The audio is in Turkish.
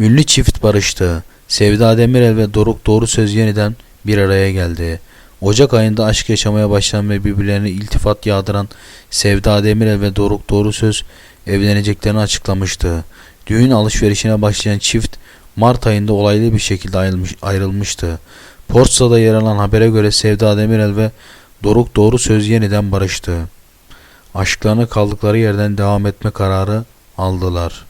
Ünlü çift barıştı. Sevda Demirel ve Doruk Doğru Söz yeniden bir araya geldi. Ocak ayında aşk yaşamaya başlayan ve birbirlerine iltifat yağdıran Sevda Demirel ve Doruk Doğru Söz evleneceklerini açıklamıştı. Düğün alışverişine başlayan çift Mart ayında olaylı bir şekilde ayrılmış, ayrılmıştı. Porsa'da yer alan habere göre Sevda Demirel ve Doruk Doğru Söz yeniden barıştı. Aşklarına kaldıkları yerden devam etme kararı aldılar.